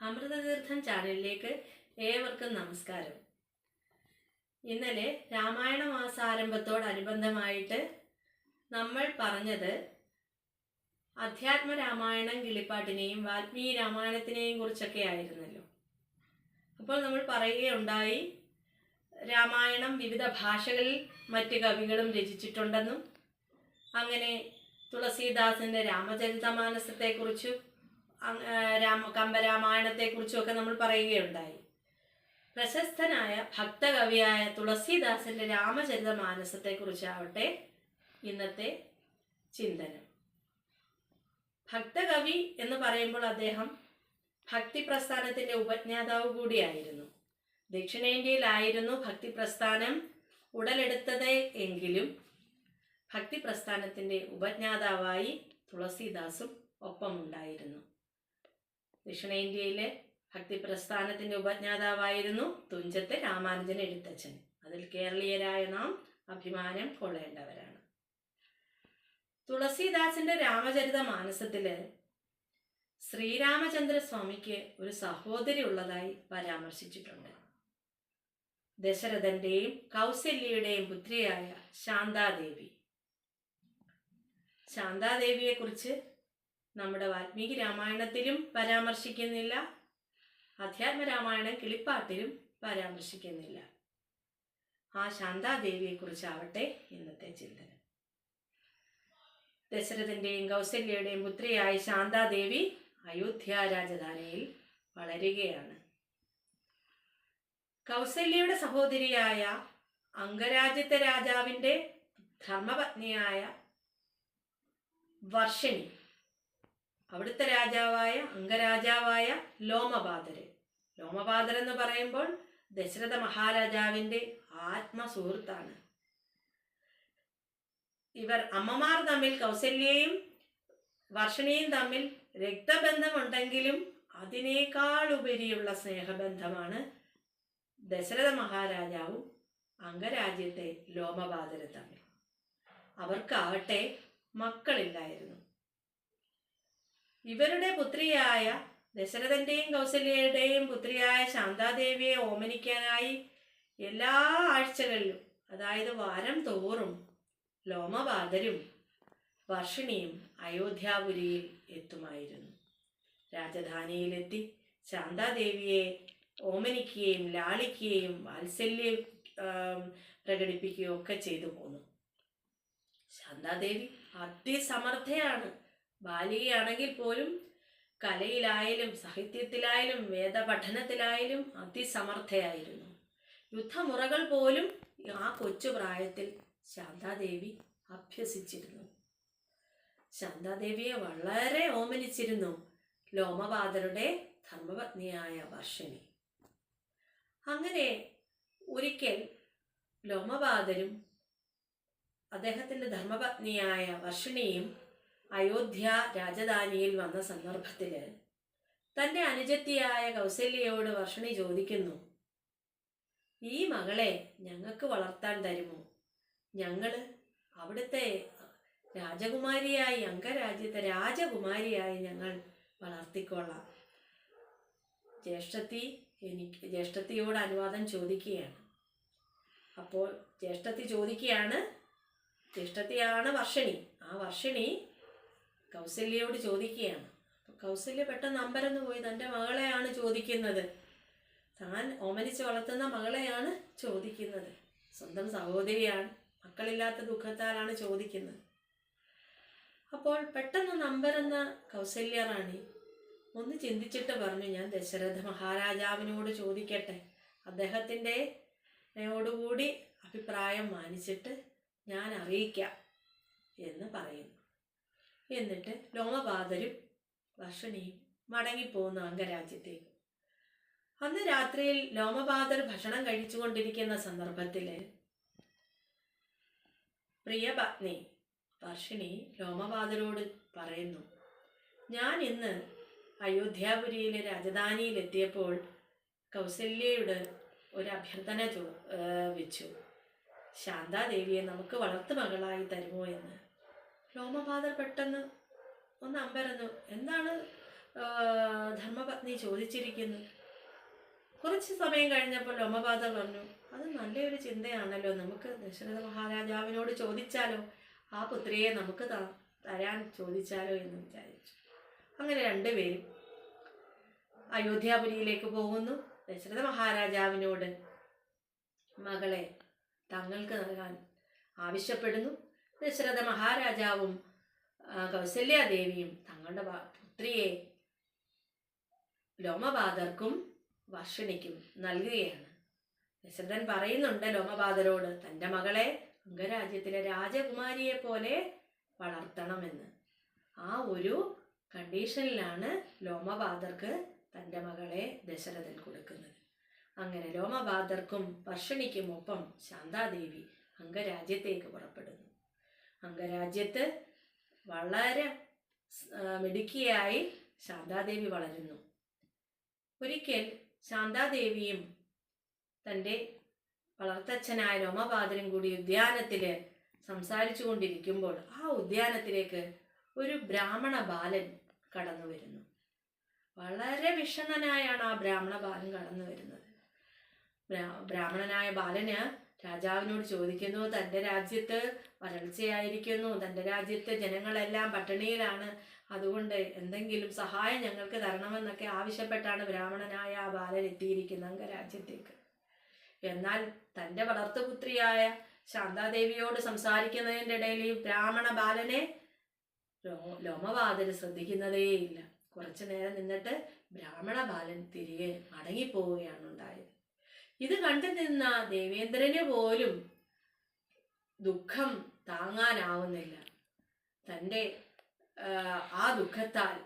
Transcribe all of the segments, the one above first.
അമൃതതീർത്ഥം ചാനലിലേക്ക് ഏവർക്കും നമസ്കാരം. ഇന്നലെ രാമായണ മാസാരംഭത്തോടനുബന്ധമായിട്ട് നമ്മൾ പറഞ്ഞത് അധ്യാത്മ രാമായണം കിളിപ്പാട്ടിനെയും വാൽമീകി രാമായണത്തിനെയും കുറിച്ചൊക്കെ ആയിരുന്നല്ലോ. അപ്പോൾ നമ്മൾ പറയുകയുണ്ടായി രാമായണം വിവിധ ഭാഷകളിൽ മറ്റ് കവികളും രചിച്ചിട്ടുണ്ടെന്നും അങ്ങനെ തുളസീദാസിന്റെ രാമചരിതമാനസത്തെക്കുറിച്ചും രാമ കമ്പരാമായണത്തെ ഒക്കെ നമ്മൾ പറയുകയുണ്ടായി. പ്രശസ്തനായ ഭക്തകവിയായ തുളസീദാസിന്റെ രാമചരിതമാനസത്തെക്കുറിച്ചാവട്ടെ ഇന്നത്തെ ചിന്തനം. ഭക്തകവി എന്ന് പറയുമ്പോൾ അദ്ദേഹം ഭക്തി പ്രസ്ഥാനത്തിന്റെ ഉപജ്ഞാതാവ് കൂടിയായിരുന്നു. ദക്ഷിണേന്ത്യയിലായിരുന്നു ഭക്തി പ്രസ്ഥാനം ഉടലെടുത്തത് എങ്കിലും ഭക്തി പ്രസ്ഥാനത്തിന്റെ ഉപജ്ഞാതാവായി തുളസീദാസും ഒപ്പമുണ്ടായിരുന്നു. ദക്ഷിണേന്ത്യയിലെ ഭക്തി പ്രസ്ഥാനത്തിന്റെ ഉപജ്ഞാതാവായിരുന്നു തുഞ്ചത്തെ രാമാനുജൻ എഴുത്തച്ഛൻ. അതിൽ കേരളീയരായ നാം അഭിമാനം കൊള്ളേണ്ടവരാണ്. തുളസീദാസിന്റെ രാമചരിത മാനസത്തിൽ ശ്രീരാമചന്ദ്ര സ്വാമിക്ക് ഒരു സഹോദരി ഉള്ളതായി പരാമർശിച്ചിട്ടുണ്ട്. ദശരഥന്റെയും കൗസല്യയുടെയും പുത്രിയായ ശാന്താദേവി. ശാന്താദേവിയെക്കുറിച്ച് നമ്മുടെ വാൽമീകി രാമായണത്തിലും പരാമർശിക്കുന്നില്ല. അധ്യാത്മ രാമായണം കിളിപ്പാട്ടിലും പരാമർശിക്കുന്നില്ല. ആ ശാന്താദേവിയെക്കുറിച്ചാവട്ടെ ഇന്നത്തെ ചിന്തനം. ദശരഥന്റെയും കൗസല്യയുടെയും പുത്രിയായ ശാന്താദേവി അയോധ്യ രാജധാനിയിൽ വളരുകയാണ്. കൗസല്യയുടെ സഹോദരിയായ അംഗരാജ്യത്തെ രാജാവിന്റെ ധർമ്മപത്നിയായ വർഷിണി അവിടുത്തെ രാജാവായ അംഗരാജാവായ ലോമപാതര് ലോമപാതർ എന്ന് പറയുമ്പോൾ ദശരഥ മഹാരാജാവിന്റെ ആത്മസുഹൃത്താണ്. ഇവർ അമ്മമാർ തമ്മിൽ കൗസല്യയും വർഷണിയും തമ്മിൽ രക്തബന്ധമുണ്ടെങ്കിലും അതിനേക്കാൾ ഉപരിയുള്ള സ്നേഹബന്ധമാണ് ദശരഥ മഹാരാജാവും അംഗരാജ്യത്തെ ലോമബാദര തമ്മിൽ. അവർക്കാവട്ടെ മക്കളില്ലായിരുന്നു. ഇവരുടെ പുത്രിയായ ദശരഥന്റെയും കൗസല്യയുടെയും പുത്രിയായ ശാന്താദേവിയെ ഓമനിക്കാനായി എല്ലാ ആഴ്ചകളിലും അതായത് വാരം തോറും ലോമപാതരും വർഷിണിയും അയോധ്യാപുരിയിൽ എത്തുമായിരുന്നു. രാജധാനിയിലെത്തി ശാന്താദേവിയെ ഓമനിക്കുകയും ലാളിക്കുകയും വാത്സല്യം പ്രകടിപ്പിക്കുകയും ഒക്കെ ചെയ്തു പോന്നു. ശാന്താദേവി അതിസമർത്ഥയാണ്. ബാലികയാണെങ്കിൽ പോലും കലയിലായാലും സാഹിത്യത്തിലായാലും വേദപഠനത്തിലായാലും അതിസമർത്ഥയായിരുന്നു. യുദ്ധമുറകൾ പോലും ആ കൊച്ചു പ്രായത്തിൽ ശാന്താദേവി അഭ്യസിച്ചിരുന്നു. ശാന്താദേവിയെ വളരെ ഓമനിച്ചിരുന്നു ലോമപാതരുടെ ധർമ്മപത്നിയായ വർഷനി അങ്ങനെ ഒരിക്കൽ ലോമപാതരും അദ്ദേഹത്തിന്റെ ധർമ്മപത്നിയായ വർഷിണിയും അയോധ്യ രാജധാനിയിൽ വന്ന സന്ദർഭത്തിൽ തന്റെ അനുജത്തിയായ കൗസല്യയോട് വർഷണി ചോദിക്കുന്നു ഈ മകളെ ഞങ്ങൾക്ക് വളർത്താൻ തരുമോ? ഞങ്ങൾ അവിടുത്തെ രാജകുമാരിയായി അംഗരാജ്യത്തെ രാജകുമാരിയായി ഞങ്ങൾ വളർത്തിക്കൊള്ളാം. ജ്യേഷ്ഠത്തി എനിക്ക് ജ്യേഷ്ഠത്തിയോട് അനുവാദം ചോദിക്കുകയാണ്. അപ്പോൾ ജ്യേഷ്ഠത്തി ചോദിക്കുകയാണ് ജ്യേഷ്ഠത്തിയാണ് വർഷിണി. ആ വർഷിണി കൗസല്യയോട് ചോദിക്കുകയാണ്. കൗസല്യ പെട്ടെന്ന് അമ്പരന്ന് പോയി തന്റെ മകളെയാണ് ചോദിക്കുന്നത്. താൻ ഓമനിച്ച് വളർത്തുന്ന മകളെയാണ് ചോദിക്കുന്നത്. സ്വന്തം സഹോദരിയാണ് മക്കളില്ലാത്ത ദുഃഖത്താലാണ് ചോദിക്കുന്നത്. അപ്പോൾ പെട്ടെന്ന് നമ്പരെന്ന കൗസല്യ റാണി ഒന്ന് ചിന്തിച്ചിട്ട് പറഞ്ഞു ഞാൻ ദശരഥ മഹാരാജാവിനോട് ചോദിക്കട്ടെ. അദ്ദേഹത്തിന്റെ കൂടി അഭിപ്രായം മാനിച്ചിട്ട് ഞാൻ അറിയിക്കാം എന്ന് പറയുന്നു. എന്നിട്ട് ലോമപാതരും വർഷണിയും മടങ്ങിപ്പോകുന്നു അംഗരാജ്യത്തേക്ക്. അന്ന് രാത്രിയിൽ ലോമപാതർ ഭക്ഷണം കഴിച്ചുകൊണ്ടിരിക്കുന്ന സന്ദർഭത്തിൽ പ്രിയപത്നി വർഷിണി ലോമപാതരോട് പറയുന്നു ഞാൻ ഇന്ന് അയോധ്യാപുരിയിലെ രാജധാനിയിലെത്തിയപ്പോൾ കൗസല്യയുടെ ഒരു അഭ്യർത്ഥന വെച്ചു. ശാന്താദേവിയെ നമുക്ക് വളർത്തു മകളായി തരുമോ എന്ന്. ലോമപാദർ പെട്ടെന്ന് ഒന്ന് അമ്പരന്നു എന്താണ് ധർമ്മപത്നി ചോദിച്ചിരിക്കുന്നു. കുറച്ച് സമയം കഴിഞ്ഞപ്പോൾ ലോമപാത പറഞ്ഞു അത് നല്ലൊരു ചിന്തയാണല്ലോ. നമുക്ക് ദശരഥ മഹാരാജാവിനോട് ചോദിച്ചാലോ? ആ പുത്രിയെ നമുക്ക് തരാൻ ചോദിച്ചാലോ എന്ന് വിചാരിച്ചു. അങ്ങനെ രണ്ടുപേരും അയോധ്യാപുരിയിലേക്ക് പോകുന്നു. ദശരഥ മഹാരാജാവിനോട് മകളെ തങ്ങൾക്ക് നൽകാൻ ആവശ്യപ്പെടുന്നു. ദശരഥ മഹാരാജാവും കൗസല്യാദേവിയും തങ്ങളുടെ പുത്രിയെ ലോമബാദർക്കും വർഷണിക്കും നൽകുകയാണ്. ദശരഥൻ പറയുന്നുണ്ട് ലോമബാദരോട് തന്റെ മകളെ അംഗരാജ്യത്തിലെ രാജകുമാരിയെ പോലെ വളർത്തണമെന്ന്. ആ ഒരു കണ്ടീഷനിലാണ് ലോമബാദർക്ക് തന്റെ മകളെ ദശരഥൻ കൊടുക്കുന്നത്. അങ്ങനെ ലോമബാദർക്കും വർഷണിക്കും ഒപ്പം ശാന്താദേവി അംഗരാജ്യത്തേക്ക് പുറപ്പെടുന്നു. അംഗരാജ്യത്ത് വളരെ മിടുക്കിയായി ശാന്താദേവി വളരുന്നു. ഒരിക്കൽ ശാന്താദേവിയും തന്റെ വളർത്തച്ഛനായ രോമപാദരും കൂടി ഉദ്യാനത്തിൽ സംസാരിച്ചു കൊണ്ടിരിക്കുമ്പോൾ ആ ഉദ്യാനത്തിലേക്ക് ഒരു ബ്രാഹ്മണ ബാലൻ കടന്നു വരുന്നു. വളരെ വിഷണ്ണനായാണ് ആ ബ്രാഹ്മണ ബാലൻ കടന്നു വരുന്നത്. ബ്രാഹ്മണനായ ബാലന് രാജാവിനോട് ചോദിക്കുന്നു തന്റെ രാജ്യത്ത് വരൾച്ചയായിരിക്കുന്നു തന്റെ രാജ്യത്തെ ജനങ്ങളെല്ലാം പട്ടിണിയിലാണ്. അതുകൊണ്ട് എന്തെങ്കിലും സഹായം ഞങ്ങൾക്ക് തരണമെന്നൊക്കെ ആവശ്യപ്പെട്ടാണ് ബ്രാഹ്മണനായ ആ ബാലൻ എത്തിയിരിക്കുന്നത് അംഗരാജ്യത്തേക്ക്. എന്നാൽ തന്റെ വളർത്തുപുത്രിയായ ശാന്താദേവിയോട് സംസാരിക്കുന്നതിന്റെ ഇടയിൽ ഈ ബ്രാഹ്മണ ബാലനെ ലോ- ലോമവാദര് ശ്രദ്ധിക്കുന്നതേയില്ല. കുറച്ചു നേരം നിന്നിട്ട് ബ്രാഹ്മണ ബാലൻ തിരികെ മടങ്ങിപ്പോവുകയാണ്. ഇത് കണ്ടു നിന്ന ദേവേന്ദ്രന് പോലും ദുഃഖം താങ്ങാനാവുന്നില്ല. തന്റെ ആ, ദുഃഖത്താൽ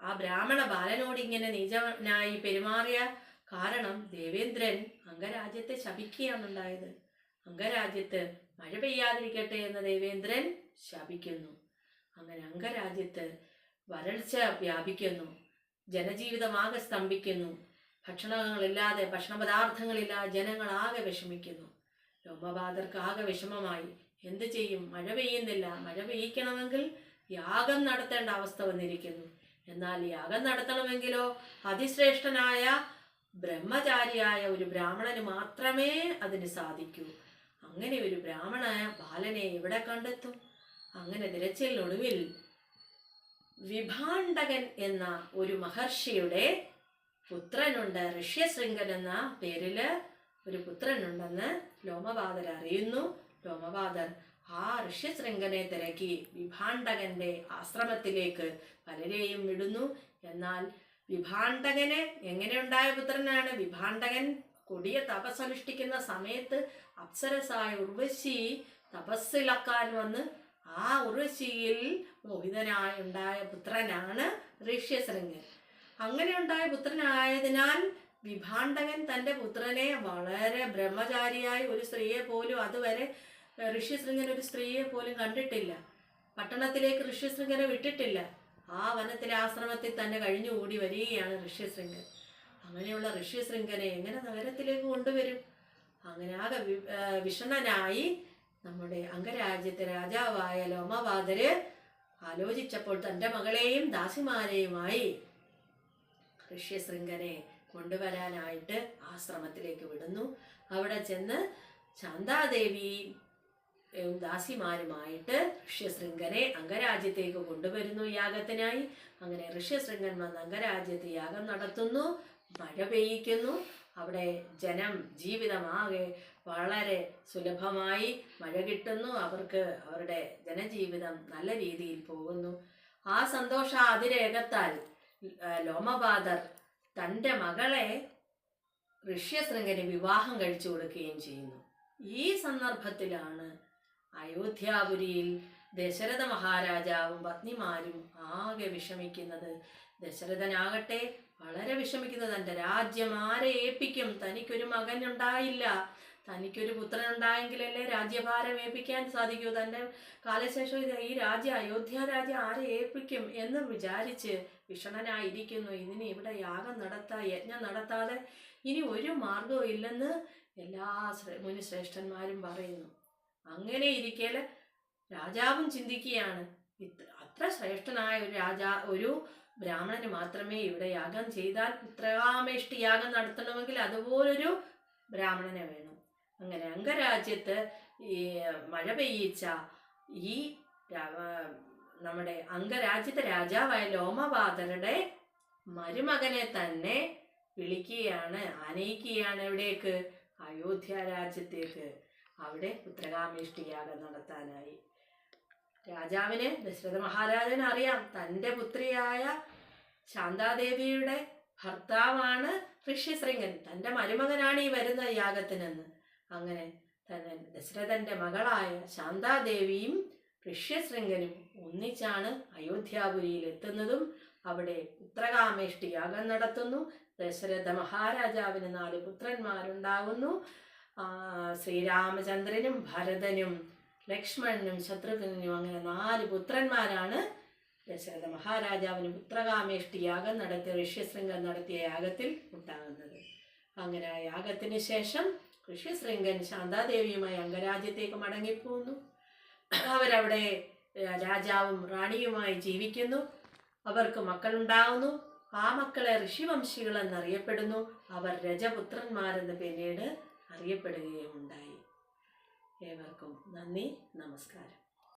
ആ ബ്രാഹ്മണ ബാലനോട് ഇങ്ങനെ നീചനായി പെരുമാറിയ കാരണം ദേവേന്ദ്രൻ അംഗരാജ്യത്തെ ശപിക്കുകയാണുണ്ടായത്. അംഗരാജ്യത്ത് മഴ പെയ്യാതിരിക്കട്ടെ എന്ന് ദേവേന്ദ്രൻ ശപിക്കുന്നു. അങ്ങനെ അംഗരാജ്യത്ത് വരൾച്ച വ്യാപിക്കുന്നു. ജനജീവിതമാകെ സ്തംഭിക്കുന്നു. ഭക്ഷണങ്ങളില്ലാതെ ഭക്ഷണ പദാർത്ഥങ്ങളില്ല ജനങ്ങൾ ആകെ വിഷമിക്കുന്നു. രോമബാധർക്ക് ആകെ വിഷമമായി. എന്ത് ചെയ്യും? മഴ പെയ്യുന്നില്ല. മഴ പെയ്യിക്കണമെങ്കിൽ യാഗം നടത്തേണ്ട അവസ്ഥ വന്നിരിക്കുന്നു. എന്നാൽ യാഗം നടത്തണമെങ്കിലോ അതിശ്രേഷ്ഠനായ ബ്രഹ്മചാരിയായ ഒരു ബ്രാഹ്മണന് മാത്രമേ അതിന് സാധിക്കൂ. അങ്ങനെ ഒരു ബ്രാഹ്മണ ബാലനെ എവിടെ കണ്ടെത്തും? അങ്ങനെ തിരച്ചിലിനൊടുവിൽ വിഭാണ്ഡകൻ എന്ന ഒരു മഹർഷിയുടെ പുത്രനുണ്ട്. ഋഷ്യശൃംഗൻ എന്ന പേരിൽ ഒരു പുത്രനുണ്ടെന്ന് ലോമപാദർ അറിയുന്നു. ലോമപാദർ ആ ഋഷ്യശൃംഗനെ തിരക്കി വിഭാണ്ഡകന്റെ ആശ്രമത്തിലേക്ക് പലരെയും വിടുന്നു. എന്നാൽ വിഭാണ്ഡകന് എങ്ങനെയുണ്ടായ പുത്രനാണ്? വിഭാണ്ഡകൻ കൊടിയ തപസ്സനുഷ്ഠിക്കുന്ന സമയത്ത് അപ്സരസായ ഉർവശി തപസ്സിളക്കാൻ വന്ന് ആ ഉർവശിയിൽ മോഹിതനായി ഉണ്ടായ പുത്രനാണ് ഋഷ്യശൃംഗൻ. അങ്ങനെ ഉണ്ടായ പുത്രനായതിനാൽ വിഭാണ്ഡകൻ തന്റെ പുത്രനെ വളരെ ബ്രഹ്മചാരിയായി ഒരു സ്ത്രീയെ പോലും അതുവരെ ഋഷ്യശൃംഗൻ ഒരു സ്ത്രീയെ പോലും കണ്ടിട്ടില്ല. പട്ടണത്തിലേക്ക് ഋഷ്യശൃംഗനെ വിട്ടിട്ടില്ല. ആ വനത്തിലെ ആശ്രമത്തിൽ തന്നെ കഴിഞ്ഞുകൂടി വരികയാണ് ഋഷ്യശൃംഗൻ. അങ്ങനെയുള്ള ഋഷ്യശൃംഗനെ എങ്ങനെ നഗരത്തിലേക്ക് കൊണ്ടുവരും? അങ്ങനെ ആകെ വി- ഏഹ്, നമ്മുടെ അംഗരാജ്യത്തെ രാജാവായ ലോമവാദര് ആലോചിച്ചപ്പോൾ തന്റെ മകളെയും ദാസിമാരെയുമായി ഋഷ്യശൃംഗനെ കൊണ്ടുവരാനായിട്ട് ആശ്രമത്തിലേക്ക് വിടുന്നു. അവിടെ ചെന്ന് ശാന്താദേവിയും ഏഹ്, ദാസിമാരുമായിട്ട് ഋഷ്യശൃംഗനെ അംഗരാജ്യത്തേക്ക് കൊണ്ടുവരുന്നു യാഗത്തിനായി. അങ്ങനെ ഋഷ്യശൃംഗൻ വന്ന് അംഗരാജ്യത്ത് യാഗം നടത്തുന്നു മഴ പെയ്യിക്കുന്നു. അവിടെ ജനം ജീവിതമാകെ വളരെ സുലഭമായി മഴ കിട്ടുന്നു. അവർക്ക് അവരുടെ ജനജീവിതം നല്ല രീതിയിൽ പോകുന്നു. ആ സന്തോഷ അതിരേകത്താൽ ലോമപാദർ തന്റെ മകളെ ഋഷ്യശൃംഗന് വിവാഹം കഴിച്ചു കൊടുക്കുകയും ചെയ്യുന്നു. ഈ സന്ദർഭത്തിലാണ് അയോധ്യാപുരിയിൽ ദശരഥ മഹാരാജാവും പത്നിമാരും ആകെ വിഷമിക്കുന്നത്. ദശരഥനാകട്ടെ വളരെ വിഷമിക്കുന്നത് തന്റെ രാജ്യം ആരെ ഏൽപ്പിക്കും? തനിക്കൊരു മകൻ ഉണ്ടായില്ല തനിക്കൊരു പുത്രൻ ഉണ്ടായെങ്കിലല്ലേ രാജ്യഭാരം ഏൽപ്പിക്കാൻ സാധിക്കൂ. തന്റെ കാലശേഷം ഈ രാജ്യ അയോധ്യ രാജ്യം ആരെ ഏൽപ്പിക്കും എന്ന് വിചാരിച്ച് വിഷണനായിരിക്കുന്നു. ഇതിന് ഇവിടെ യാഗം നടത്താ യജ്ഞം നടത്താതെ ഇനി ഒരു മാർഗവും ഇല്ലെന്ന് എല്ലാ ശ്രേ- മുനിശ്രേഷ്ഠന്മാരും പറയുന്നു. അങ്ങനെ ഇരിക്കൽ രാജാവും ചിന്തിക്കുകയാണ്. ഇത്ര അത്ര ശ്രേഷ്ഠനായ ഒരു രാജാ ഒരു ബ്രാഹ്മണന് മാത്രമേ ഇവിടെ യാഗം ചെയ്താൽ പുത്രകാമേഷ്ടി യാഗം നടത്തണമെങ്കിൽ അതുപോലൊരു ബ്രാഹ്മണനെ വേണം. അങ്ങനെ അംഗരാജ്യത്ത് ഈ മഴ പെയ്യിച്ച ഈ നമ്മുടെ അംഗരാജ്യത്തെ രാജാവായ ലോമപാതരുടെ മരുമകനെ തന്നെ വിളിക്കുകയാണ് ആനയിക്കുകയാണ് എവിടേക്ക്? അയോധ്യ രാജ്യത്തേക്ക്. അവിടെ പുത്രകാമേഷ്ടി യാഗം നടത്താനായി. രാജാവിന് ദശരഥ മഹാരാജന് അറിയാം തന്റെ പുത്രിയായ ശാന്താദേവിയുടെ ഭർത്താവാണ് ഋഷ്യശൃംഗൻ. തന്റെ മരുമകനാണ് ഈ വരുന്ന യാഗത്തിനെന്ന്. അങ്ങനെ തന്നെ ദശരഥന്റെ മകളായ ശാന്താദേവിയും ഋഷ്യശൃംഗനും ഒന്നിച്ചാണ് അയോധ്യാപുരിയിൽ എത്തുന്നതും അവിടെ പുത്രകാമേഷ്ടി യാഗം നടത്തുന്നു. ദശരഥ മഹാരാജാവിന് നാല് പുത്രന്മാരുണ്ടാകുന്നു. ശ്രീരാമചന്ദ്രനും ഭരതനും ലക്ഷ്മണനും ശത്രുഘ്നും അങ്ങനെ നാല് പുത്രന്മാരാണ്. ദശരഥ മഹാരാജാവിന് പുത്രകാമേഷ്ടി യാഗം നടത്തിയ ഋഷ്യശൃംഗം നടത്തിയ യാഗത്തിൽ ഉണ്ടാകുന്നത്. അങ്ങനെ ആ യാഗത്തിന് ശേഷം ഋഷ്യശൃംഗൻ ശാന്താദേവിയുമായി അംഗരാജ്യത്തേക്ക് മടങ്ങിപ്പോന്നു. അവരവിടെ രാജാവും റാണിയുമായി ജീവിക്കുന്നു. അവർക്ക് മക്കളുണ്ടാകുന്നു ആ മക്കളെ ഋഷിവംശികൾ എന്നറിയപ്പെടുന്നു. അവർ രജപുത്രന്മാരെന്ന് പിന്നീട് അറിയപ്പെടുകയും ഉണ്ടായി ഏവർക്കും നന്ദി നമസ്കാരം.